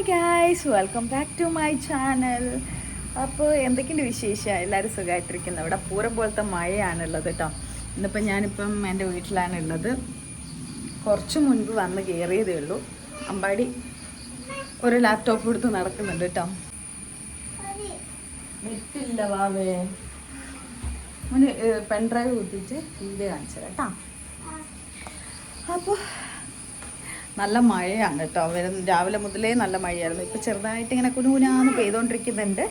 Welcome back to my channel അപ്പോൾ എന്തൊക്കെയുണ്ട് വിശേഷം? എല്ലാവരും സുഖമായിട്ടിരിക്കുന്നത് ഇവിടെ പൂരം പോലത്തെ മഴയാണുള്ളത് കേട്ടോ. ഇന്നിപ്പോൾ ഞാനിപ്പം എന്റെ വീട്ടിലാണ് ഉള്ളത്. കുറച്ച് മുൻപ് വന്ന് കയറിയതേ ഉള്ളൂ. അമ്പാടി ഒരു ലാപ്ടോപ്പ് എടുത്ത് നടക്കുന്നുണ്ട് കേട്ടോ. നെറ്റില്ല വാവേ. അവന് പെൻഡ്രൈവ് കുത്തിച്ച് വീഡിയോ കാണിച്ചത് കേട്ടോ. അപ്പോൾ നല്ല മഴയാണ് കേട്ടോ. വരും രാവിലെ മുതലേ നല്ല മഴയായിരുന്നു. ഇപ്പോൾ ചെറുതായിട്ട് ഇങ്ങനെ കുനുകുനാന്ന് പെയ്തുകൊണ്ടിരിക്കുന്നുണ്ട്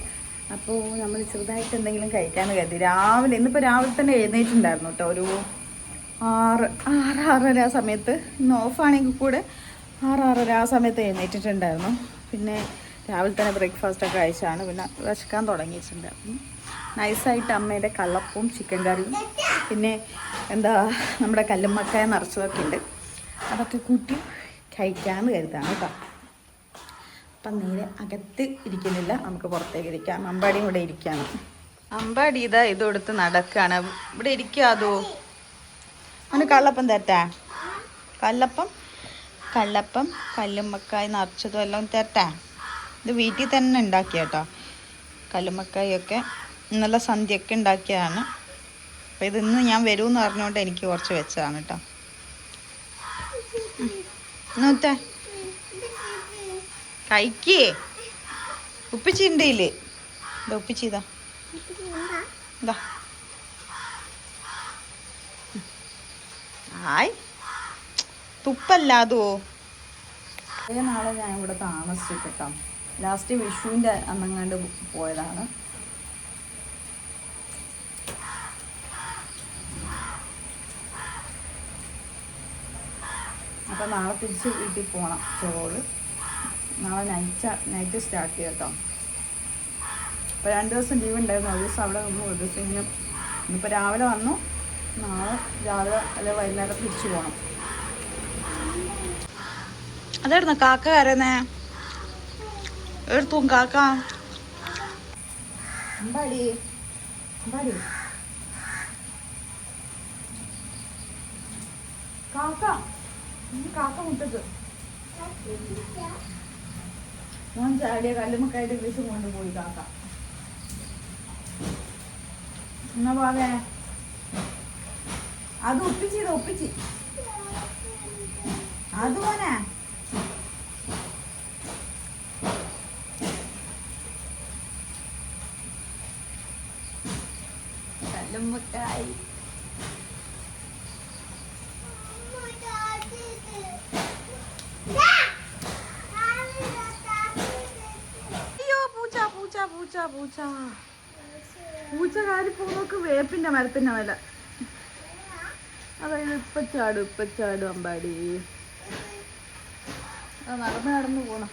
അപ്പോൾ നമ്മൾ ചെറുതായിട്ട് എന്തെങ്കിലും കഴിക്കാമെന്ന് കരുതി. രാവിലെ ഇന്നിപ്പോൾ രാവിലെ തന്നെ എഴുന്നേറ്റുണ്ടായിരുന്നു കേട്ടോ. ഒരു ആറ് ആറ് ആറര ആ സമയത്ത്. ഇന്ന് ഓഫാണെങ്കിൽ കൂടെ ആറ് ആറര ആ സമയത്ത് എഴുന്നേറ്റിട്ടുണ്ടായിരുന്നു. പിന്നെ രാവിലെ തന്നെ ബ്രേക്ക്ഫാസ്റ്റ് ഒക്കെ കഴിച്ചാണ്. പിന്നെ വിശക്കാൻ തുടങ്ങിയിട്ടുണ്ട്. അപ്പം നൈസായിട്ട് അമ്മയുടെ കള്ളപ്പവും ചിക്കൻ കറിയും. പിന്നെ എന്താ നമ്മുടെ കല്ലുമ്മക്കായ നിറച്ചതൊക്കെ ഉണ്ട്. അതൊക്കെ കൂട്ടി കഴിക്കാമെന്ന് കരുതാണ് കേട്ടോ. അപ്പം നേരെ അകത്ത് ഇരിക്കുന്നില്ല. നമുക്ക് പുറത്തേക്ക് ഇരിക്കാം. അമ്പാടിയും ഇവിടെ ഇരിക്കുകയാണ് അമ്പാടി ഇതാ ഇത് കൊടുത്ത് നടക്കുകയാണ് ഇവിടെ ഇരിക്കുക അതോ? അവന് കള്ളപ്പം തരട്ടെ? കള്ളപ്പം? കള്ളപ്പം കല്ലുമ്മക്കായ് നിറച്ചതും എല്ലാം തരട്ടെ? ഇത് വീട്ടിൽ തന്നെ ഉണ്ടാക്കിയ കേട്ടോ. കല്ലുമ്മക്കായൊക്കെ നല്ല സന്ധ്യയൊക്കെ ഉണ്ടാക്കിയതാണ്. അപ്പം ഇത് ഇന്ന് ഞാൻ വരുമെന്ന് പറഞ്ഞുകൊണ്ട് എനിക്ക് കുറച്ച് വെച്ചതാണ് കേട്ടോ. നോത്തേ കഴിക്കേ ഉപ്പിച്ചി ഇല്ലേ ഇതാ ഉപ്പിച്ചിതാ ഇതാ. ഹായ് തുപ്പല്ലാതോ? കുറേ നാളെ ഞാൻ ഇവിടെ താമസിച്ചു കേട്ടോ. ലാസ്റ്റ് വിഷുവിന്റെ അന്നങ്ങാണ്ട് പോയതാണ്. അപ്പോൾ നാളെ തിരിച്ച് വീട്ടിൽ പോകണം ചോറ്. നാളെ നൈറ്റ് നൈറ്റ് സ്റ്റാർട്ട് ചെയ്യാം കേട്ടോ അപ്പോൾ രണ്ട് ദിവസം ലീവ് ഉണ്ടായിരുന്നു. ഒരു ദിവസം അവിടെ വന്നു ഒരു ദിവസം ഇങ്ങനെ ഇന്നിപ്പോൾ രാവിലെ വന്നു. നാളെ രാവിലെ അല്ലെ വൈകുന്നേരം തിരിച്ചു പോകണം അതായിരുന്നു കാക്ക കരയുന്നേ. എടുത്തും കാക്ക. എന്താടി എന്താടി കാക്ക. കാക്ക മുട്ടത് ഞാൻ ചാടിയ കല്ലുമക്കായിട്ട് വിഷം കൊണ്ടുപോയി കാക്ക. എന്നാ പോവേ? അത് ഒപ്പിച്ചത് ഒപ്പിച്ച്. അത് കല്ലുമ്മക്കായി അയ്യോ പൂച്ച പൂച്ച പൂച്ച. പൂച്ച കാലി കാലിപ്പോ വേപ്പിന്റെ മരത്തിന്റെ മേല. അതായത് ഇപ്പൊ ചാടും ഇപ്പൊ ചാടും അമ്പാടി. നടന്ന് നടന്ന് പോണം.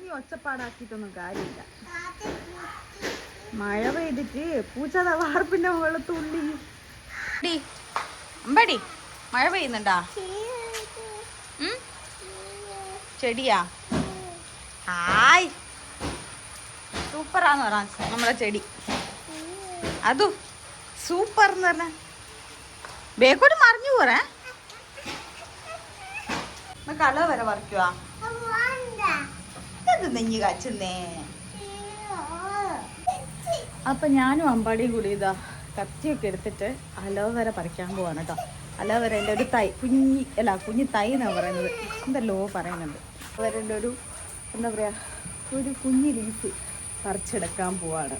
ഈ ഒച്ചപ്പാടാക്കിയിട്ടൊന്നും കാര്യമില്ല. മഴ പെയ്തിട്ട് പൂച്ച വാർപ്പിന്റെ മുകളിൽ തുള്ളി. അമ്പടി. മഴ പെയ്യുന്നുണ്ടാ? ചെടിയാ ഹായ് സൂപ്പറാന്ന് പറയാൻ നമ്മളെ ചെടി. അതു സൂപ്പർ എന്ന് പറഞ്ഞ. ബേക്കോട്ട് മറിഞ്ഞു പോറേ കള വരെ പറിക്കുവാ. അപ്പൊ ഞാനും അമ്പാടിയും കൂടി ഇതാ കത്തിയൊക്കെ എടുത്തിട്ട് അലോവേര പറിക്കാൻ പോവാണ് കേട്ടോ. അലോവേരന്റെ ഒരു തൈ കുഞ്ഞി അല്ല കുഞ്ഞി തൈ എന്നാണ് പറയുന്നത്. എന്തല്ലോ പറയുന്നുണ്ട് അവരുടെ ഒരു എന്താ പറയാ ഒരു കുഞ്ഞി ലീഫ് പറിച്ചെടുക്കാൻ പോവാണ്.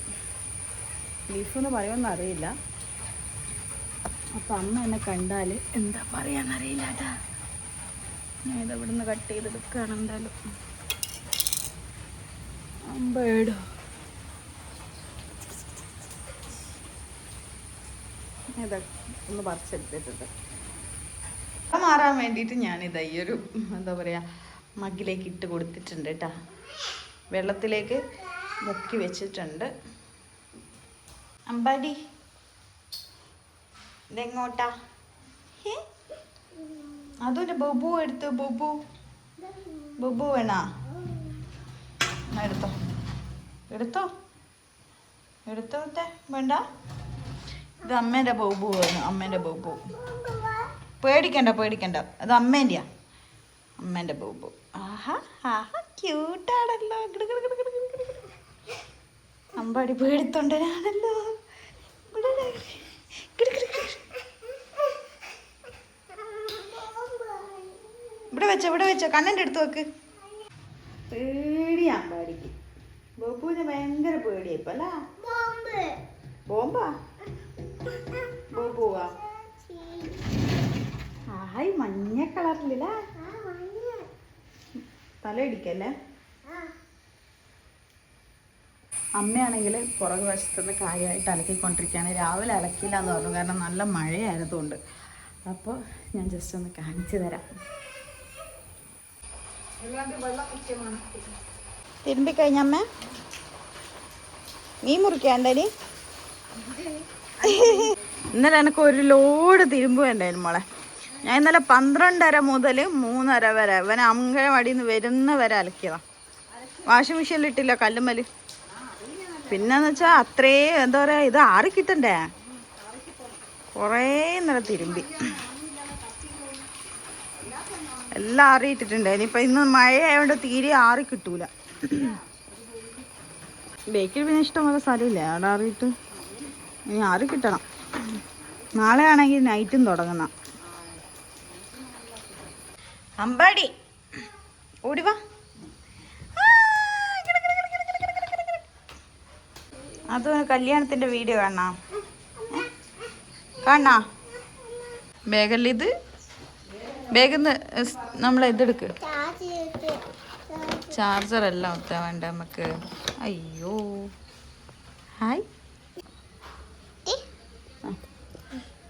ലീഫ് എന്ന് പറയുമെന്ന് അറിയില്ല അപ്പം അമ്മ എന്നെ കണ്ടാൽ എന്താ പറയാന്നറിയില്ല ഞാൻ ഇത് ഇവിടുന്ന് കട്ട് ചെയ്തെടുക്കുകയാണ് എന്തായാലും. അമ്പേടോ ഒന്ന് പറിച്ചെടുത്തിട്ടുണ്ട്. മാറാൻ വേണ്ടിയിട്ട് ഞാനിത് ഈ ഒരു എന്താ പറയുക മഗ്ഗിലേക്ക് ഇട്ട് കൊടുത്തിട്ടുണ്ട് കേട്ടോ. വെള്ളത്തിലേക്ക് മുക്കി വെച്ചിട്ടുണ്ട്. അമ്പാടി ഇതെങ്ങോട്ടാ? അതും അതൊരു എടുത്ത് ബബു. ബൊബു വേണാ? എടുത്തോ. എടുത്തോ? എടുത്തോട്ടെ വേണ്ട. ഇത് അമ്മേന്റെ ബോബു ആണ് അമ്മേന്റെ ബോബു. പേടിക്കണ്ട പേടിക്കണ്ട. അത് അമ്മേന്റെയാ അമ്മേന്റെ ബോബു. ആഹാ ആഹാ ക്യൂട്ടാണല്ലോ കിടു കിടു കിടു കിടു കിടു കിടു. അമ്പാടി പേടിത്തൊണ്ടനാണല്ലോ. ഇവിടെ വെച്ചോ ഇവിടെ വെച്ചോ. കണ്ണന്റെ അടുത്ത് വെക്ക്. പേടി അമ്പാടിക്ക്. ബോപ്പുവിന് ഭയങ്കര പേടിയാ ഇപ്പൊ അല്ല? ബോംബാ? ബോബുവാ? ഹായ് മഞ്ഞ കളറിലല്ലേ തല ഇടിക്കല്ലേ അമ്മയാണെങ്കിൽ പുറകു വശത്തുനിന്ന് കാര്യമായിട്ട് അലക്കിക്കൊണ്ടിരിക്കുകയാണ്. രാവിലെ അലക്കില്ല എന്ന് പറഞ്ഞു. കാരണം നല്ല മഴയായതുകൊണ്ട് അപ്പോൾ ഞാൻ ജസ്റ്റ് ഒന്ന് കാണിച്ചു തരാം. തിരുമ്പി കഴിഞ്ഞമ്മ നീ മുറിക്കാണ്ടി ഇന്നലെ എനിക്ക് ഒരു ലോഡ് തിരുമ്പ് വേണ്ടായിരുന്നു മോളെ. ഞാൻ ഇന്നലെ പന്ത്രണ്ടര മുതൽ മൂന്നര വരെ അവൻ അങ്കനവാടിയിൽ നിന്ന് വരുന്ന വരെ അലക്കിയതാണ് വാഷിംഗ് മെഷീനിൽ ഇട്ടില്ല കല്ലുമ്മൽ. പിന്നെന്ന് വെച്ചാൽ അത്രേ എന്താ പറയാ ഇത് ആറി കിട്ടണ്ടേ? കുറേ നേരം തിരുമ്പി. എല്ലാം ആറിയിട്ടിട്ടുണ്ട് ഇനിയിപ്പോൾ ഇന്ന് മഴയായതുകൊണ്ട് തീരെ ആറി കിട്ടൂല. ബേക്കിൽ പിന്നെ ഇഷ്ടംപോലെ സ്ഥലമില്ലേ? അവിടെ ആറിയിട്ട് ഇനി ആറി കിട്ടണം. നാളെ ആണെങ്കിൽ നൈറ്റും തുടങ്ങണം. അമ്പാടി. ഓടിവാ അത് കല്യാണത്തിന്റെ വീഡിയോ കാണാ. കാണാ? ബാഗല്ല ഇത്? ബാഗിന്ന് നമ്മൾ ഇതെടുക്ക് ചാർജർ എല്ലാം ഒത്താ വേണ്ട നമുക്ക്? അയ്യോ. ഹായ്.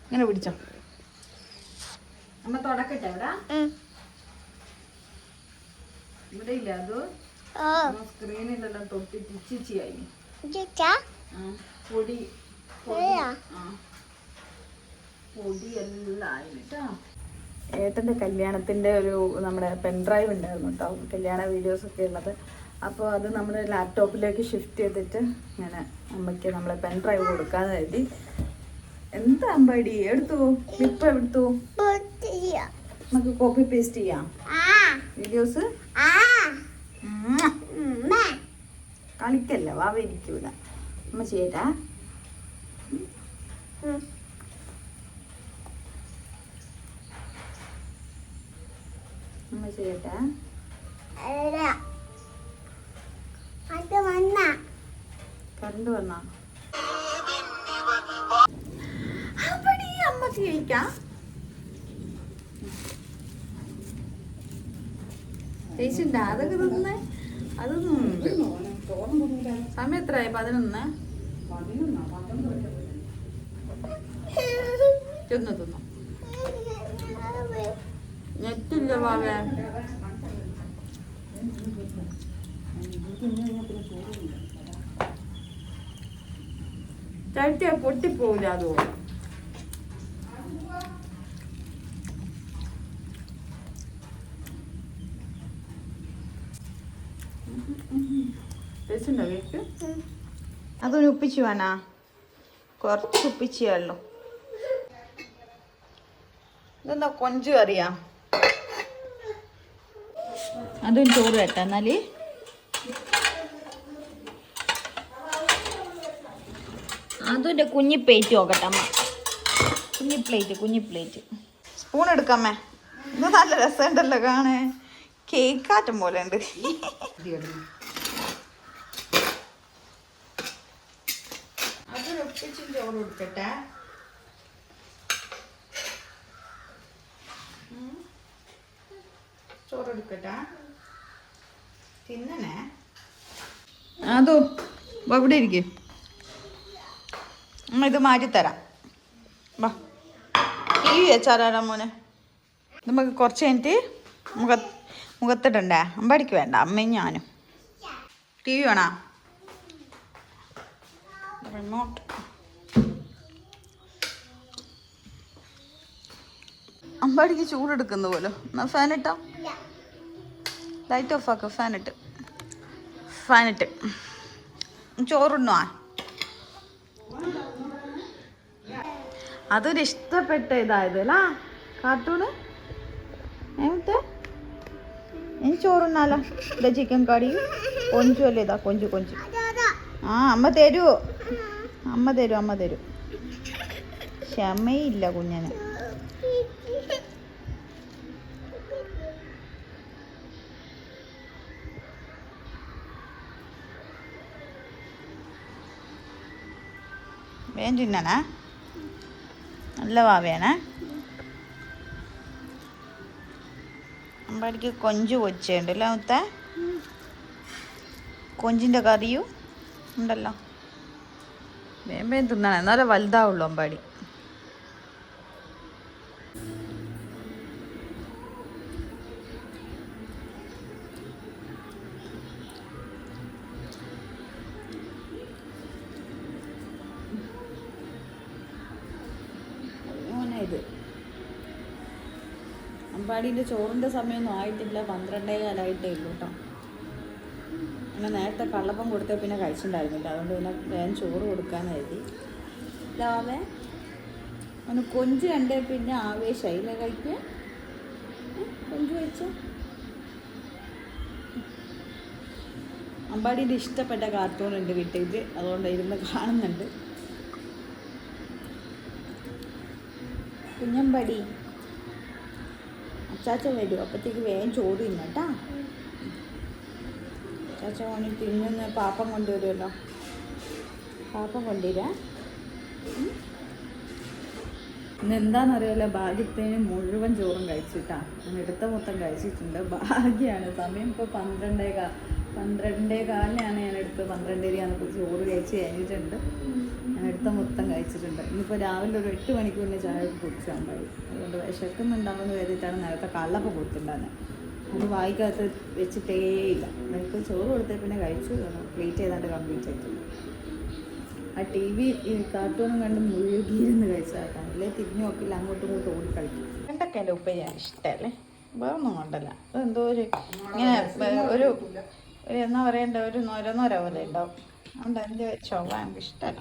ഇങ്ങനെ പിടിച്ചോ. അമ്മ തുടക്കട്ടെ ഇവിടെ ഇവിടെ ഇല്ല അത്? സ്ക്രീനിലെല്ലാം തൊട്ടി തിച്ചിയായി പൊടി ആ. ഏട്ടന്റെ കല്യാണത്തിന്റെ ഒരു നമ്മുടെ പെൻഡ്രൈവ് ഉണ്ടായിരുന്നു കേട്ടോ കല്യാണ വീഡിയോസ് ഒക്കെ ഉള്ളത്. അപ്പോൾ അത് നമ്മുടെ ലാപ്ടോപ്പിലേക്ക് ഷിഫ്റ്റ് ചെയ്തിട്ട് ഇങ്ങനെ അമ്മയ്ക്ക് നമ്മളെ പെൻഡ്രൈവ് കൊടുക്കാന്ന് കരുതി. എന്താ അമ്പാടി? എടുത്തു? ക്ലിപ്പ് എടുത്തു? നമുക്ക് കോപ്പി പേസ്റ്റ് ചെയ്യാം. വീഡിയോസ് കളിക്കല്ല? വാവ ഇരിക്കൂല അമ്മ ചേരാ അമ്മ ചേട്ടാ കറണ്ട് വന്നാ. അമ്മ ചേച്ചിണ്ടാ അതൊക്കെ തിന്നേ. അത് സമയം എത്രയായി? പതിനൊന്ന്? തിന്നു തിന്നു. നെറ്റില്ല വാവേ. ചട്ടിയ പൊട്ടിപ്പോവില്ല അതോ ടേസ്റ്റുണ്ടോ അതൊന്ന് ഉപ്പിച്ചു വേണാ കുറച്ച് ഉപ്പിച്ചു വെള്ളു ഇതെന്താ കൊഞ്ചു കറിയാ? അതും ചോറ് കേട്ടാ എന്നാൽ. എന്റെ കുഞ്ഞി പ്ലേറ്റ് നോക്കട്ടെ അമ്മ. കുഞ്ഞി പ്ലേറ്റ് കുഞ്ഞി പ്ലേറ്റ്. സ്പൂൺ എടുക്കാമേ ഇത് നല്ല രസമുണ്ടല്ലോ കാണേ കേക്കാറ്റം പോലെ ഉണ്ട്. അതൊരു ഒപ്പിച്ചും ചോറ് കൊടുക്കട്ടെ. ചോറ് എടുക്കട്ടെ തിന്നണേ. അതോ ഇവിടെ ഇരിക്കും. അമ്മ ഇത് മാറ്റിത്തരാം വാ. ഈ വെച്ചാറാടാ മോനെ? നമുക്ക് കുറച്ച് കഴിഞ്ഞിട്ട് മുഖ മുഖത്തിടണ്ടേ? അമ്പടിക്ക് വേണ്ട അമ്മയും ഞാനും. ടി വി വേണോ? റിമോട്ട് അമ്പാടിക്ക് ചൂടെടുക്കുന്ന പോലെ. എന്നാ ഫാൻ ഇട്ടോ? ലൈറ്റ് ഓഫ് ആക്ക ഫാൻ ഇട്ട്. ഫാൻ ഇട്ട്. ചോറുണ്ണോ അതൊരു ഇഷ്ടപ്പെട്ട ഇതായത് അല്ല? കാർട്ടൂണ് ഏമത്തെ ഇനി ചോറുണ്ണാലോ? ഇതാ ചിക്കൻ കറിയും കൊഞ്ചും അല്ലേ ഇതാ? കൊഞ്ചു കൊഞ്ചു. ആ അമ്മ തരുമോ അമ്മ തരും അമ്മ തരും. ക്ഷമയില്ല കുഞ്ഞന്. വേൻ തിന്നണേ നല്ല വാവേനെ അമ്പടിക്ക് കൊഞ്ച് കൊച്ചുണ്ടല്ലോ മുത്ത? കൊഞ്ചിന്റെ കറിയും ഉണ്ടല്ലോ. വേം വേം തിന്നണം എന്നാലേ വലുതാവുള്ളൂ അമ്പാടി. അമ്പാടിന്റെ ചോറിന്റെ സമയമൊന്നും ആയിട്ടില്ല. പന്ത്രണ്ടേ കാലമായിട്ടേ ഉള്ളൂ കേട്ടോ. അങ്ങനെ നേരത്തെ കള്ളപ്പം കൊടുത്തേ പിന്നെ കഴിച്ചിട്ടുണ്ടായിരുന്നില്ല. അതുകൊണ്ട് പിന്നെ വേഗം ചോറ് കൊടുക്കാന്ന് കരുതി. രാവേ ഒന്ന് കൊഞ്ച് കണ്ടേ പിന്നെ ആവേശമായില്ലേ കഴിക്കുക കൊഞ്ച് കഴിച്ചു? അമ്പാടിന്റെ ഇഷ്ടപ്പെട്ട കാർട്ടൂൺ ഉണ്ട് വീട്ടിൽ അതുകൊണ്ട് ഇരുന്ന് കാണുന്നുണ്ട്. കുഞ്ഞമ്പടി. അച്ചാച്ച വരും. അപ്പത്തേക്ക് വേഗം ചോറ് തിന്നട്ടാ അച്ചാച്ച ഓണി തിന്നുന്ന പാപ്പം കൊണ്ടുവരുമല്ലോ. പാപ്പം കൊണ്ടുവരാ. ഇന്ന് എന്താണെന്നറിയാലോ ഭാഗ്യത്തിന് മുഴുവൻ ചോറും കഴിച്ചിട്ടാ. ഞാൻ എടുത്ത മൊത്തം കഴിച്ചിട്ടുണ്ട്. ഭാഗ്യമാണ് സമയം ഇപ്പോൾ പന്ത്രണ്ടേ കാ പന്ത്രണ്ടേ കാലിനാണ് ഞാൻ എടുത്ത് പന്ത്രണ്ടരയാണ് ഇപ്പോൾ ചോറ് കഴിച്ച് കഴിഞ്ഞിട്ടുണ്ട്. ഞാൻ എടുത്ത മൊത്തം കഴിച്ചിട്ടുണ്ട്. ഇന്നിപ്പോൾ രാവിലെ ഒരു എട്ട് മണിക്കൂറിന് ചായ കുടിച്ചാൽ മതി അതുകൊണ്ട് വിശക്കുന്നുണ്ടാവുമെന്ന് കരുതിയിട്ടാണ് നേരത്തെ കള്ളപ്പം കൊടുത്തിട്ടുണ്ടായിരുന്നത് അത് വായിക്കകത്ത് വെച്ചിട്ടേ ഇല്ല. നമുക്ക് ചോറ് കൊടുത്തേ പിന്നെ കഴിച്ചു. പ്ലേറ്റ് ചെയ്താണ്ട് കംപ്ലീറ്റ് ആയിട്ടുണ്ട് ആ ടി വി ഈ കാർട്ടൂണും കണ്ട് മുഴുകിയിരുന്ന് കഴിച്ചാട്ടാണ് അല്ലേ? തിരിഞ്ഞു നോക്കില്ല അങ്ങോട്ടും ഇങ്ങോട്ടും ഓടി കളിക്കും. വെണ്ടക്കല്ല ഉപ്പ ഞാൻ ഇഷ്ടമല്ലേ വേറൊന്നും കൊണ്ടല്ല അതെന്തോ ഒരു ഇങ്ങനെ ഒരു ഒരു എന്നാ പറയണ്ട? ഒരു നൊര നൊര പോലെ ഉണ്ടാവും. അതുകൊണ്ട് അതിന്റെ ചൊവ്വ എനിക്ക് ഇഷ്ടമല്ല.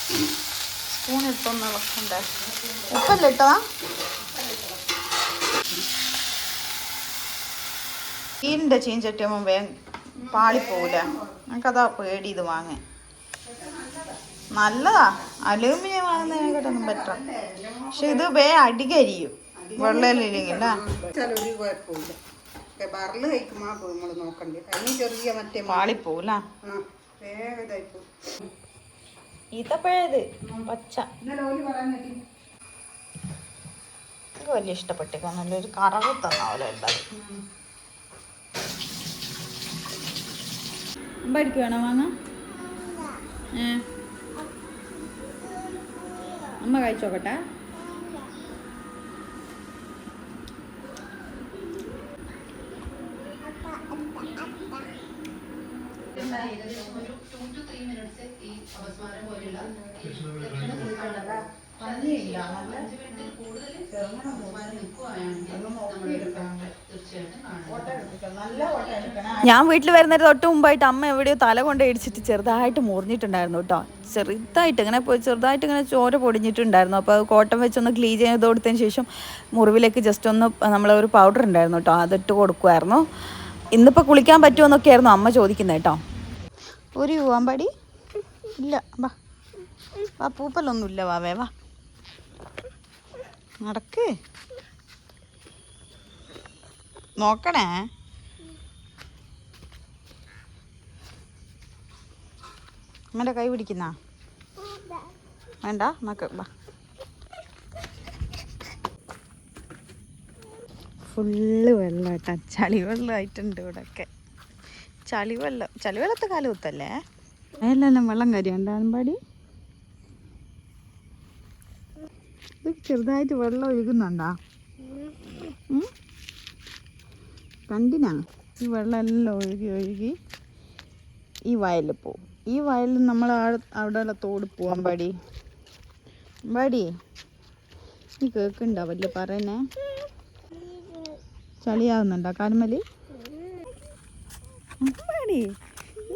സ്പൂൺ ഇട്ടൊന്ന് ഇളക്കണ്ടേ ഉപ്പല്ല ഇട്ടതാ ഈരിന്റെ ചീഞ്ചട്ടിയാകുമ്പോൾ വേഗം പാളിപ്പോവില്ല നമുക്കതാ പേടി ഇത് വാങ്ങാൻ. നല്ലതാ. അലൂമിനിയം വാങ്ങുന്നതിനെക്കാട്ടൊന്നും ബെറ്റർ പക്ഷെ ഇത് വേ അടികരിയും. വെള്ളയിലില്ലെങ്കിൽ അല്ലേ ഒരു പച്ച. എനിക്ക് വലിയ നമ്മൾ നല്ലൊരു കറവ് ചെറിയ മറ്റേ മ- പാളിപ്പോവില്ല ആ വേഗം ഇതായിപ്പോ അമ്മ പച്ച ഇന്നലെ ഓൽ അമ്മ കഴിച്ചോക്കട്ടെ ഞാൻ വീട്ടിൽ വരുന്നതിന് തൊട്ട് മുമ്പായിട്ട് അമ്മ എവിടെയോ തല കൊണ്ട് ഇടിച്ചിട്ട് ചെറുതായിട്ട് മുറിഞ്ഞിട്ടുണ്ടായിരുന്നു കേട്ടോ. ചെറുതായിട്ട് ഇങ്ങനെ പോയി ചെറുതായിട്ട് ഇങ്ങനെ ചോര പൊടിഞ്ഞിട്ടുണ്ടായിരുന്നു. അപ്പോൾ അത് കോട്ടം വെച്ചൊന്ന് ക്ലീൻ ചെയ്ത് കൊടുത്തതിന് ശേഷം മുറിവിലേക്ക് ജസ്റ്റ് ഒന്ന് നമ്മളൊരു ഒരു പൗഡർ ഉണ്ടായിരുന്നു കേട്ടോ. അതിട്ട് കൊടുക്കുമായിരുന്നു ഇന്നിപ്പോൾ കുളിക്കാൻ പറ്റുമോ എന്നൊക്കെയായിരുന്നു അമ്മ ചോദിക്കുന്നത് കേട്ടോ. ഒരു പാടി? ഇല്ല വാ. വാ പൂപ്പലൊന്നുമില്ല വാവേ വാ നടക്ക്. നോക്കണേ. അമ്മന്റെ കൈ പിടിക്കുന്ന? വേണ്ട നോക്ക് വാ. ഫുള്ള് വെള്ളം കേട്ടോ ചളി വെള്ളമായിട്ടുണ്ട് ഇവിടെയൊക്കെ ചളി വെള്ളം ചളിവെള്ളത്തെ കാലം കുത്തല്ലേ അതിലെല്ലാം വെള്ളം കരിയുണ്ടാകും പാടി ഇത് ചെറുതായിട്ട് വെള്ളം ഒഴുകുന്നുണ്ടാ? കണ്ടിനാ? ഈ വെള്ളം എല്ലാം ഒഴുകി ഒഴുകി ഈ വയലിൽ പോവും. ഈ വയലിൽ നമ്മൾ അവിടെ തോട് പോവാൻ പാടി പാടി നീ കേൾക്കുന്നുണ്ടാവല്ലേ പറയുന്നേ ചളിയാവുന്നുണ്ടോ കാലുമലി പാടി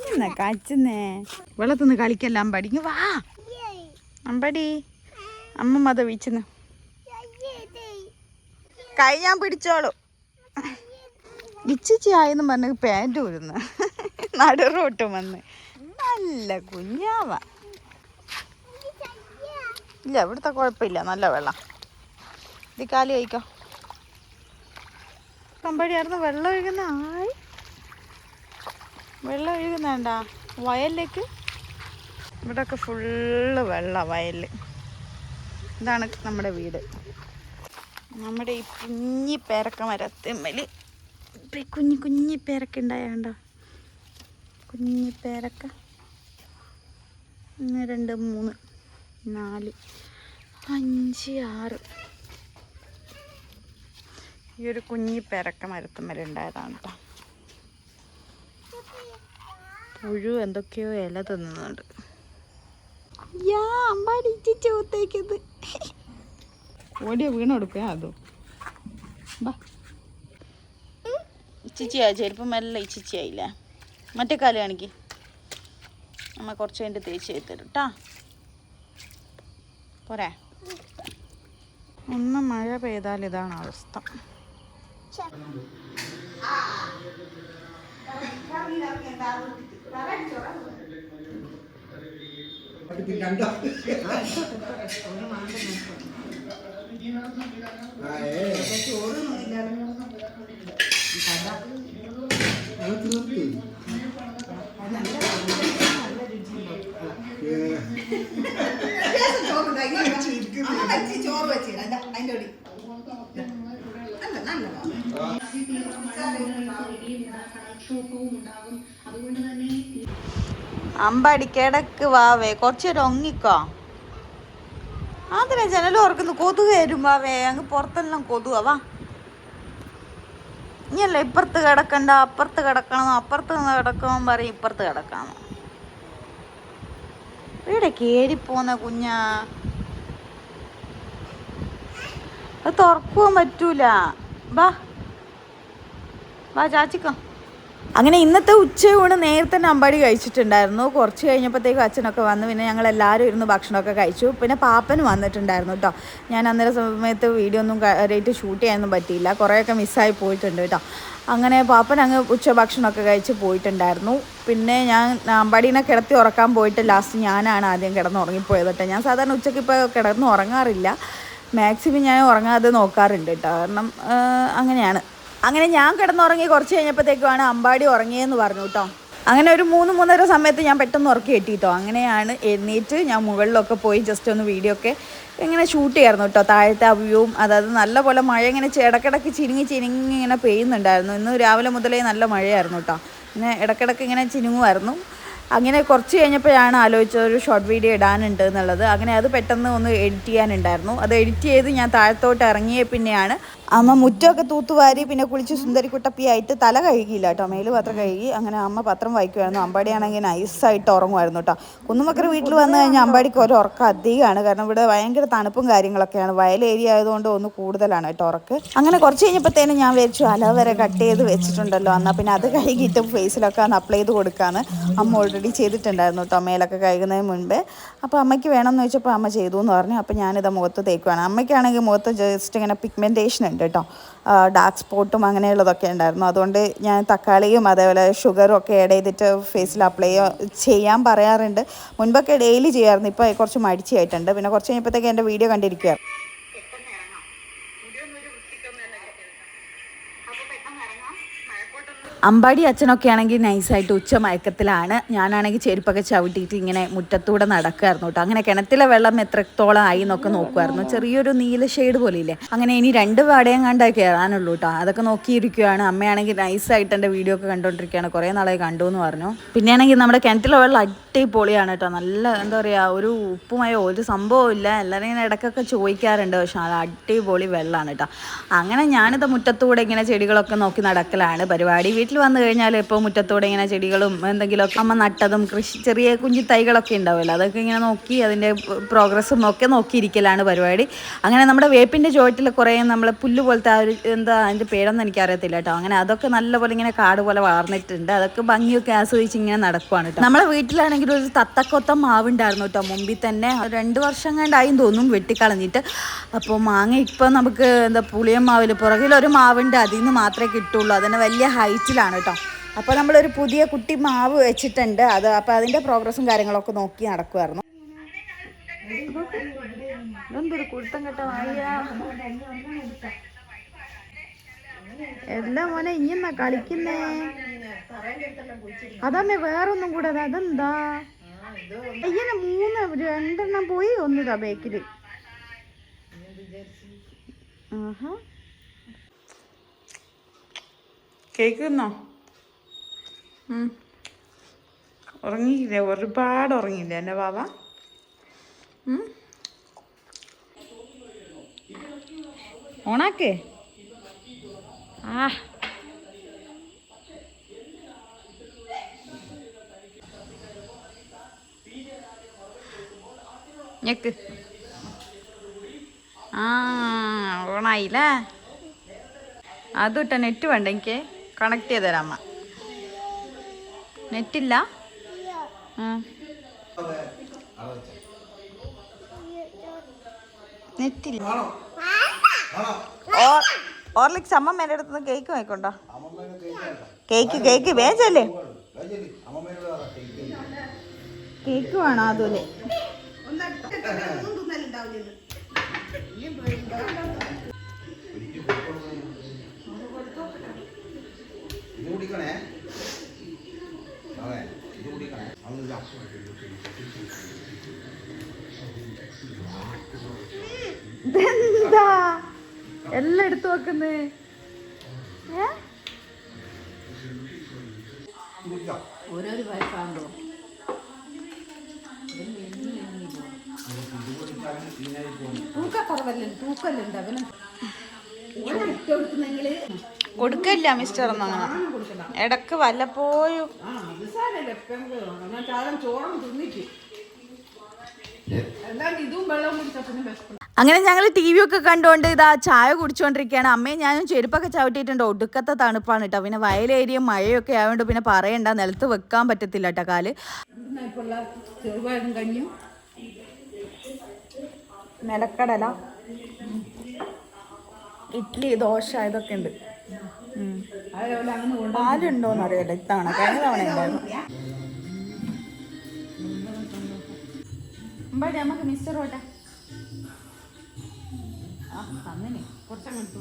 എന്നാ കാച്ചുന്നേ? കളിക്കല്ല അമ്പാടി? വാ. അമ്പാടി അമ്മ മത വീച്ചുന്നു കൈ ഞാൻ പിടിച്ചോളൂ. ഇച്ചിച്ചി ആയെന്ന് പറഞ്ഞ് പാന്റ് ഊരുന്നു. നടുറോട്ട് വന്ന്. നല്ല കുഞ്ഞാവ. ഇല്ല ഇവിടുത്തെ കുഴപ്പമില്ല. നല്ല വെള്ളം. ഇത് കാലി കഴിക്കോ കമ്പടിയായിരുന്നു വെള്ളം ഒഴുകുന്ന ആയി. വെള്ളം ഒഴുകുന്നേണ്ട വയലിലേക്ക്? ഇവിടെയൊക്കെ ഫുള്ള് വെള്ളം വയലിൽ ഇതാണ് നമ്മുടെ വീട്. നമ്മുടെ ഈ കുഞ്ഞി പേരക്ക മരത്തിന്മേൽ ഇപ്പം കുഞ്ഞി കുഞ്ഞി പേരക്ക ഉണ്ടായോണ്ടോ കുഞ്ഞി പേരക്ക. ഒന്ന് രണ്ട് മൂന്ന് നാല് അഞ്ച് ആറ്. ഈ ഒരു കുഞ്ഞി പേരക്ക മരത്തിമ്മലി ഉണ്ടായതാണ് കേട്ടോ പുഴു എന്തൊക്കെയോ ഇല തിന്നുന്നുണ്ട്. യാ ചോത്തേക്കത് ഓടിയ വീണ് കൊടുക്കുക അതോ. ഇച്ചിച്ചിയാ ചെരുപ്പം മെല്ലെ ഇച്ചിച്ചിയായില്ല? മറ്റേ കാൽ കാണിക്ക്. അമ്മ കുറച്ച് കഴിഞ്ഞിട്ട് തേച്ച് ചെയ്തരും കേട്ടാ പോരാ. ഒന്ന് മഴ പെയ്താൽ ഇതാണ് അവസ്ഥ. ചോറ് വെച്ചില്ല അതിന്റെ ഒടി നല്ല നല്ലതാ അമ്പാടി കിടക്ക് വാവേ. കുറച്ചേരം ഒങ്ങിക്കോ അതിനെ ജനൽ ഓർക്കുന്നു. കൊതുക് വരും വാവേ. അങ്ങ് പുറത്തെല്ലാം കൊതുക. വാ. ഇനിയല്ല ഇപ്പുറത്ത് കിടക്കണ്ട. അപ്പുറത്ത് കിടക്കണം. അപ്പുറത്ത് നിന്ന് കിടക്കണം പറയും ഇപ്പുറത്ത് കിടക്കണം. ഇവിടെ കയറിപ്പോന്ന കുഞ്ഞാ. അത് തുറക്കുവാൻ പറ്റൂല. വാ. വാ ചാച്ചിക്കോ. അങ്ങനെ ഇന്നത്തെ ഉച്ചയൂണ് നേരത്തെ അമ്പാടി കഴിച്ചിട്ടുണ്ടായിരുന്നു. കുറച്ച് കഴിഞ്ഞപ്പോഴത്തേക്കും അച്ഛനൊക്കെ വന്നു പിന്നെ ഞങ്ങൾ എല്ലാവരും ഇരുന്ന് ഭക്ഷണമൊക്കെ കഴിച്ചു. പിന്നെ പാപ്പന് വന്നിട്ടുണ്ടായിരുന്നു കേട്ടോ ഞാൻ അന്നേരം സമയത്ത് വീഡിയോ ഒന്നും കയറിയിട്ട് ഷൂട്ട് ചെയ്യാനൊന്നും പറ്റിയില്ല. കുറേയൊക്കെ മിസ്സായി പോയിട്ടുണ്ട് കേട്ടോ അങ്ങനെ പാപ്പൻ അങ്ങ് ഉച്ച ഭക്ഷണമൊക്കെ കഴിച്ച് പോയിട്ടുണ്ടായിരുന്നു. പിന്നെ ഞാൻ അമ്പാടീനെ കിടത്തി ഉറക്കാൻ പോയിട്ട് ലാസ്റ്റ് ഞാനാണ് ആദ്യം കിടന്ന് ഉറങ്ങിപ്പോയത് കേട്ടോ ഞാൻ സാധാരണ ഉച്ചയ്ക്ക് ഇപ്പോൾ കിടന്ന് ഉറങ്ങാറില്ല മാക്സിമം ഞാൻ ഉറങ്ങാതെ നോക്കാറുണ്ട് കേട്ടോ കാരണം അങ്ങനെയാണ്. അങ്ങനെ ഞാൻ കിടന്നുറങ്ങി കുറച്ച് കഴിഞ്ഞപ്പോഴത്തേക്കുമാണ് അമ്പാടി ഉറങ്ങിയെന്ന് പറഞ്ഞു കേട്ടോ. അങ്ങനെ ഒരു മൂന്ന് മൂന്നര സമയത്ത് ഞാൻ പെട്ടെന്ന് ഉറക്കി കെട്ടിട്ടോ അങ്ങനെയാണ് എഴുന്നേറ്റ് ഞാൻ മുകളിലൊക്കെ പോയി ജസ്റ്റ് ഒന്ന് വീഡിയോ ഒക്കെ ഇങ്ങനെ ഷൂട്ട് ചെയ്യായിരുന്നു കേട്ടോ. താഴത്തെ ആ വ്യൂവും അതായത് നല്ലപോലെ മഴ ഇങ്ങനെ ചെ- ചിരിങ്ങി ചിനുങ്ങി ഇങ്ങനെ പെയ്യുന്നുണ്ടായിരുന്നു. ഇന്ന് രാവിലെ മുതലേ നല്ല മഴയായിരുന്നു കേട്ടോ. പിന്നെ ഇടക്കിടക്ക് ഇങ്ങനെ ചിനുങ്ങുമായിരുന്നു. അങ്ങനെ കുറച്ച് കഴിഞ്ഞപ്പോഴാണ് ആലോചിച്ചത് ഒരു ഷോർട്ട് വീഡിയോ ഇടാനുണ്ട് എന്നുള്ളത്. അങ്ങനെ അത് പെട്ടെന്ന് ഒന്ന് എഡിറ്റ് ചെയ്യാനുണ്ടായിരുന്നു. അത് എഡിറ്റ് ചെയ്ത് ഞാൻ താഴത്തോട്ട് ഇറങ്ങിയ പിന്നെയാണ് അമ്മ മുറ്റമൊക്കെ തൂത്തുവാരി പിന്നെ കുളിച്ച് സുന്ദരിക്കുട്ടപ്പിയായിട്ട് തല കഴുകിയില്ല കേട്ടോ. മേൽ പത്രം കഴുകി അങ്ങനെ അമ്മ പത്രം വായിക്കുമായിരുന്നു അമ്പാടിയാണെങ്കിൽ നൈസായിട്ട് ഉറങ്ങുമായിരുന്നു കേട്ടോ. കുന്നുമക്കര വീട്ടിൽ വന്നു കഴിഞ്ഞാൽ അമ്പാടിക്ക് ഒരു ഉറക്കം അധികമാണ്. കാരണം ഇവിടെ ഭയങ്കര തണുപ്പും കാര്യങ്ങളൊക്കെയാണ്. വയൽ ഏരിയ ആയതുകൊണ്ട് ഒന്ന് കൂടുതലാണ് കേട്ടോ ഉറക്ക്. അങ്ങനെ കുറച്ച് കഴിഞ്ഞപ്പോഴത്തേനും ഞാൻ വിചാരിച്ചു അലവരെ കട്ട് ചെയ്ത് വെച്ചിട്ടുണ്ടല്ലോ. എന്നാൽ പിന്നെ അത് കഴുകിയിട്ട് ഫേസിലൊക്കെ ഒന്ന് അപ്ലൈ ചെയ്ത് കൊടുക്കാന്ന് അമ്മ ഓൾറെഡി ചെയ്തിട്ടുണ്ടായിരുന്നു കേട്ടോ. മേലൊക്കെ കഴുകുന്നതിന് മുൻപേ. അപ്പോൾ അമ്മയ്ക്ക് വേണമെന്ന് ചോദിച്ചപ്പോൾ അമ്മ ചെയ്തു എന്ന് പറഞ്ഞു. അപ്പോൾ ഞാനിത് മുഖത്ത് തേക്കുവാണ്. അമ്മയ്ക്കാണെങ്കിൽ മുഖത്ത് ജസ്റ്റ് ഇങ്ങനെ പിഗ്മെന്റേഷൻ ഉണ്ട്. കേട്ടോ ഡാർക്ക് സ്പോട്ടും അങ്ങനെയുള്ളതൊക്കെ ഉണ്ടായിരുന്നു. അതുകൊണ്ട് ഞാൻ തക്കാളിയും അതേപോലെ ഷുഗറും ഒക്കെ ആഡ് ചെയ്തിട്ട് ഫേസിൽ അപ്ലൈ ചെയ്യാൻ പറയാറുണ്ട്. മുൻപൊക്കെ ഡെയിലി ചെയ്യാറുണ്ട് ഇപ്പോൾ കുറച്ച് മടിച്ചായിട്ടുണ്ട് പിന്നെ കുറച്ച് കഴിഞ്ഞപ്പോഴത്തേക്ക് എന്റെ വീഡിയോ കണ്ടിരിക്കുക അമ്പാടി അച്ഛനൊക്കെ ആണെങ്കിൽ നൈസായിട്ട് ഉച്ച മയക്കത്തിലാണ്. ഞാനാണെങ്കിൽ ചെരുപ്പൊക്കെ ചവിട്ടിയിട്ട് ഇങ്ങനെ മുറ്റത്തൂടെ നടക്കുമായിരുന്നു കേട്ടോ. അങ്ങനെ കിണറ്റിലെ വെള്ളം എത്രത്തോളം ആയി എന്നൊക്കെ നോക്കുമായിരുന്നു ചെറിയൊരു നീല ഷെയ്ഡ് പോലെയില്ലേ. അങ്ങനെ ഇനി രണ്ട് വാടയും കണ്ടേ കയറാനുള്ളൂ കേട്ടോ. അതൊക്കെ നോക്കിയിരിക്കുകയാണ് അമ്മയാണെങ്കിൽ നൈസായിട്ട് എന്റെ വീഡിയോ ഒക്കെ കണ്ടുകൊണ്ടിരിക്കുകയാണ് കുറേ നാളായി കണ്ടു എന്ന് പറഞ്ഞു. പിന്നെയാണെങ്കിൽ നമ്മുടെ കിണറ്റിലെ വെള്ളം അടിപൊളിയാണ് കേട്ടോ നല്ല എന്താ പറയുക ഒരു ഉപ്പുമയോ ഒരു സംഭവം ഇല്ല. എല്ലാവരും ഇങ്ങനെ ഇടയ്ക്കൊക്കെ ചോദിക്കാറുണ്ട്. പക്ഷെ അത് അടിപൊളി വെള്ളമാണ് കേട്ടോ അങ്ങനെ ഞാനിത് മുറ്റത്തൂടെ ഇങ്ങനെ ചെടികളൊക്കെ നോക്കി നടക്കലാണ് പരിപാടി. വീട്ടിൽ വന്നു കഴിഞ്ഞാൽ ഇപ്പോൾ മുറ്റത്തൂടെ ഇങ്ങനെ ചെടികളും എന്തെങ്കിലുമൊക്കെ അമ്മ നട്ടതും കൃഷി ചെറിയ കുഞ്ഞു തൈകളൊക്കെ ഉണ്ടാവുമല്ലോ. അതൊക്കെ ഇങ്ങനെ നോക്കി അതിന്റെ പ്രോഗ്രസ്സും ഒക്കെ നോക്കിയിരിക്കലാണ് പരിപാടി. അങ്ങനെ നമ്മുടെ വേപ്പിന്റെ ചുവട്ടിൽ കുറേ നമ്മൾ പുല്ല് പോലത്തെ ആ ഒരു എന്താ അതിന്റെ പേരൊന്നും എനിക്കറിയത്തില്ല കേട്ടോ അങ്ങനെ അതൊക്കെ നല്ലപോലെ ഇങ്ങനെ കാട് പോലെ വളർന്നിട്ടുണ്ട്. അതൊക്കെ ഭംഗിയൊക്കെ ആസ്വദിച്ച് ഇങ്ങനെ നടക്കുവാണ് കേട്ടോ നമ്മളെ വീട്ടിലാണെങ്കിൽ വീട്ടിലാണെങ്കിൽ ഒരു തത്തക്കൊത്ത മാവുണ്ടായിരുന്നു കേട്ടോ. മുമ്പിൽ തന്നെ രണ്ട് വർഷം കണ്ടായും തോന്നും വെട്ടിക്കളഞ്ഞിട്ട്. അപ്പോൾ മാങ്ങ ഇപ്പം നമുക്ക് എന്താ പുളിയൻ മാവിൽ പുറകിലൊരു മാവുണ്ട് അതിൽ നിന്ന് മാത്രമേ കിട്ടുള്ളൂ. അതിന് വലിയ ഹൈറ്റിലാണ് കേട്ടോ. അപ്പോൾ നമ്മളൊരു പുതിയ കുട്ടി മാവ് വെച്ചിട്ടുണ്ട്. അത് അപ്പോൾ അതിന്റെ പ്രോഗ്രസ്സും കാര്യങ്ങളൊക്കെ നോക്കി നടക്കുമായിരുന്നു എന്തൊരു കുരുത്തം കെട്ട വായ എല്ലാം മോനെ ഇനിയെന്നാ കളിക്കുന്നേ? അതന്നെ വേറൊന്നും കൂടെ അതാ, അതെന്താ? ഇങ്ങനെ മൂന്ന് രണ്ടെണ്ണം പോയി ഒന്നിതാ ബേക്കിൽ. ആഹാ. കേക്ക്. ഉറങ്ങിയില്ലേ? ഒരുപാട് ഉറങ്ങിയില്ല എന്റെ ബാബ. ഓണാക്കേ? ആ. ഞെക്ക്. ആ ഓണായില്ലേ? അതിട്ട നെറ്റ് വേണ്ട എനിക്ക്. കണക്ട് ചെയ്ത് തരാം അമ്മ. നെറ്റില്ല. നെറ്റില്ല ഓ- ഓർലിക്സ് അമ്മമ്മേന്റെ അടുത്ത് നിന്ന് കേക്ക് വാങ്ങിക്കൊണ്ടോ? കേക്ക് കേക്ക് വേച്ചല്ലേ കേക്ക് വേണോ അതുപോലെ ഇതെന്താ? എല്ലാം എടുത്തു വെക്കുന്നേ. ഓരോരു കൊടുക്കുന്നെങ്കിൽ കൊടുക്കില്ല മിസ്റ്റർ എന്നാ ഇടയ്ക്ക് വല്ലപ്പോഴും. അല്ലാണ്ട് ഇതും വെള്ളവും കുടിച്ചപ്പിന് വിശപ്പ്. അങ്ങനെ ഞങ്ങൾ ടി വി ഒക്കെ കണ്ടുകൊണ്ട് ഇതാ ചായ കുടിച്ചുകൊണ്ടിരിക്കുകയാണ് അമ്മയും ഞാനും ചെരുപ്പൊക്കെ ചവിട്ടിയിട്ടുണ്ട് ഒടുക്കത്തെ തണുപ്പാണ് കേട്ടോ പിന്നെ വയലേരിയും മഴയൊക്കെ ആയതുകൊണ്ട് പിന്നെ പറയണ്ട നിലത്ത് വെക്കാൻ പറ്റത്തില്ല കേട്ടോ കാൽ നിലക്കടല ഇഡ്ഡലി ദോശ ഇതൊക്കെ ഉണ്ട് പാലുണ്ടോന്ന് അറിയില്ല ഇത്തവണ കഴിഞ്ഞ തവണ ഉണ്ടായിരുന്നു നമുക്ക് മിസ്റ്റർ ഓട്ടെ കുറച്ചങ്ങോട്ട്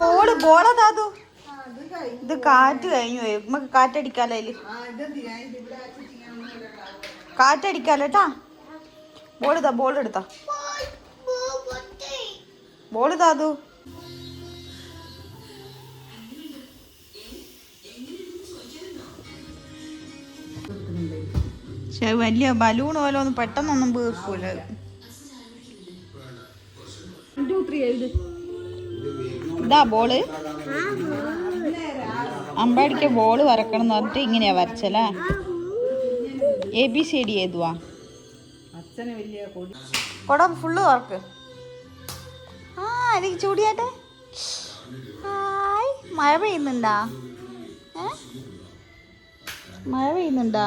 ബോൾ ബോളാ താതു ഇത് കാറ്റ് കഴിഞ്ഞു പോയി. നമുക്ക് കാറ്റടിക്കാലോ അതിൽ. കാറ്റടിക്കാലോ കേട്ടാ ബോൾ ഇതാ ബോൾ എടുത്താ. ബോൾ താതു പക്ഷെ വലിയ ബലൂൺ പോലെ ഒന്നും പെട്ടെന്നൊന്നും വീർക്കൂല. ടു ത്രീ എഴുത്. ഇതാ ബോൾ അമ്പാടിക്ക് ബോൾ വരക്കണം എന്ന് പറഞ്ഞിട്ട് ഇങ്ങനെയാ വരച്ചല്ലേ? എ ബി സി ഡി ഏതുവാ അച്ഛനെ വലിയ കൊടി കൊട ഫുള്ള് വർക്ക് ആ എനിക്ക് ചൂടിയാട്ടെ. ഹായ് മഴ പെയ്യുന്നുണ്ടാ? മഴ പെയ്യുന്നുണ്ടാ?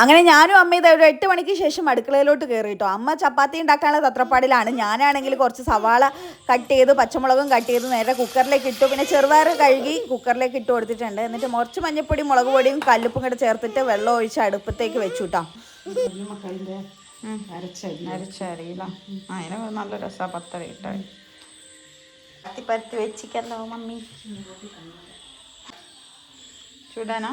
അങ്ങനെ ഞാനും അമ്മ ഇത് ഒരു എട്ട് മണിക്ക് ശേഷം അടുക്കളയിലോട്ട് കയറി കേട്ടോ. അമ്മ ചപ്പാത്തി ഉണ്ടാക്കാനുള്ള തത്രപ്പാടിലാണ്. ഞാനാണെങ്കിൽ കുറച്ച് സവാള കട്ട് ചെയ്ത് പച്ചമുളകും കട്ട് ചെയ്ത് നേരെ കുക്കറിലേക്ക് ഇട്ടു. പിന്നെ ചെറുപയർ കഴുകി കുക്കറിലേക്ക് ഇട്ട് കൊടുത്തിട്ടുണ്ട്. എന്നിട്ട് കുറച്ച് മഞ്ഞപ്പൊടി മുളക് പൊടിയും കല്ലുപ്പും കൂടെ ചേർത്തിട്ട് വെള്ളം ഒഴിച്ച് അടുപ്പത്തേക്ക് വെച്ചു കേട്ടോ. നല്ല മമ്മി. ചൂടാനാ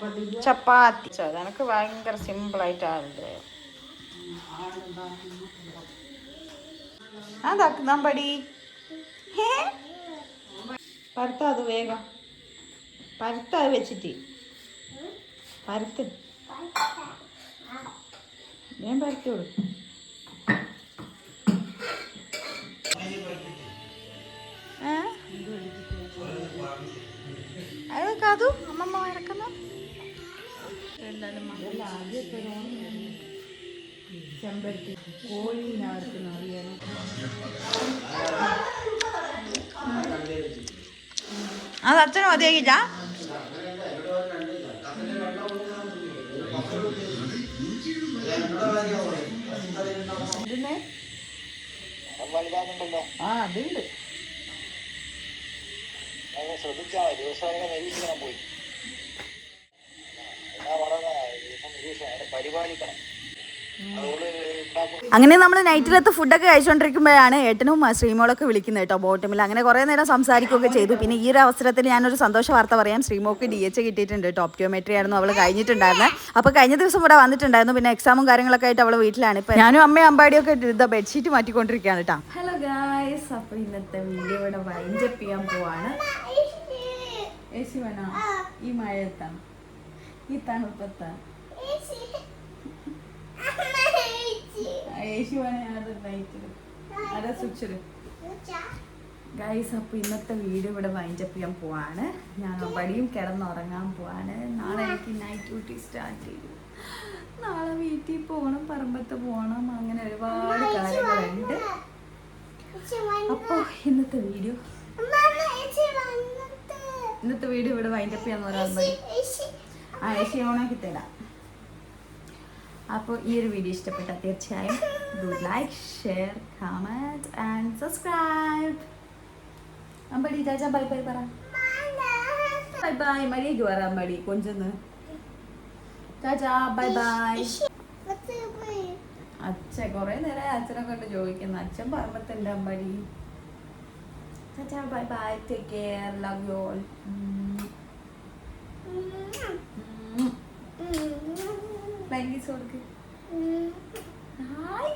ചപ്പാത്തി. ചപ്പാത്തി അതെനിക്ക് ഭയങ്കര സിമ്പിളായിട്ടാണ് അതാക്കാം പടി. പരുത്ത അത് വേഗം. പരുത്ത അത് വെച്ചിട്ട്. പരുത്ത്. ഞാൻ പരുത്തി കൊടുക്കും ഏ? അതൊക്കെ അതും അമ്മമ്മ വരക്കുന്ന. ചെമ്പരത്തി കോഴീനകത്ത് അറിയണം അത് അച്ഛനും മതിയാക്കിച്ചാ ആ അതുണ്ട്. ശ്രദ്ധിച്ചാൽ ദിവസം നിരീക്ഷിക്കണം പോയി എന്നാ പറയുന്ന ദിവസം നിരീക്ഷണം അതിനെ പരിപാലിക്കണം അങ്ങനെ നമ്മൾ നൈറ്റിലത്തെ ഫുഡൊക്കെ കഴിച്ചുകൊണ്ടിരിക്കുമ്പോഴാണ് ഏട്ടനും ആ ശ്രീമോളൊക്കെ വിളിക്കുന്നത് കേട്ടോ ബോട്ടമിൽ അങ്ങനെ കുറേ നേരം സംസാരിക്കുകയൊക്കെ ചെയ്തു. പിന്നെ ഈ ഒരു അവസരത്തിൽ ഞാനൊരു സന്തോഷ വാർത്ത പറയാം. ശ്രീമോക്ക് ഡി എച്ച് കിട്ടിയിട്ടുണ്ട്. ടോപ്റ്റിയോമെട്രി ആയിരുന്നു അവൾ കഴിഞ്ഞിട്ടുണ്ടായിരുന്നത് അപ്പോൾ കഴിഞ്ഞ ദിവസം ഇവിടെ വന്നിട്ടുണ്ടായിരുന്നു. പിന്നെ എക്സാമും കാര്യങ്ങളൊക്കെ ആയിട്ട് അവൾ വീട്ടിലാണ്. ഇപ്പം ഞാനും അമ്മയും അമ്പാടിയൊക്കെ ഇതാ ബെഡ്ഷീറ്റ് മാറ്റിക്കൊണ്ടിരിക്കുകയാണ് കേട്ടോ. ഹലോ ഗായ്സ് അപ്പോൾ ഇന്നത്തെ വീഡിയോ ഇവിടെ വൈൻഡപ്പ് ചെയ്യാൻ പോവാണ്. ഈ മഴയത്താണ് ഈ തണുപ്പത്ത ഗൈസ് അപ്പോൾ ഇന്നത്തെ വീഡിയോ ഇവിടെ വൈൻഡപ്പ് ചെയ്യാൻ പോവാണ്. ഞാൻ അമ്പടിയും കിടന്നുറങ്ങാൻ പോവാണ്. നാളെ എനിക്ക് നൈറ്റ് ഡ്യൂട്ടി സ്റ്റാർട്ട് ചെയ്തു നാളെ വീട്ടിൽ പോകണം പറമ്പത്ത് പോകണം അങ്ങനെ ഒരുപാട് കാര്യങ്ങളുണ്ട്. അപ്പോൾ ഇന്നത്തെ വീഡിയോ ഇന്നത്തെ വീഡിയോ ഇവിടെ വൈൻഡപ്പ് ചെയ്യാൻ ഒരാൾ ഓണാക്കി തരാം. അപ്പോൾ ഈ ഒരു വീഡിയോ ഇഷ്ടപ്പെട്ടാൽ തീർച്ചയായും do like share comment and subscribe അമ്പടി ചാച്ചാ ബൈ ബൈ പറ. ബൈ ബൈ മരിയ പറ അമ്പടി കൊഞ്ചെന്ന്. ചാച്ചാ ബൈ ബൈ അച്ഛൻ കുറേ നേരം അച്ഛനെ കൊണ്ട് ചോദിക്കുന്നു. അച്ഛൻ പറമ്പത്തിന്റെ അമ്പടി. ചാച്ചാ bye bye take care love you flying kiss കൊടുക്ക് ഹായ്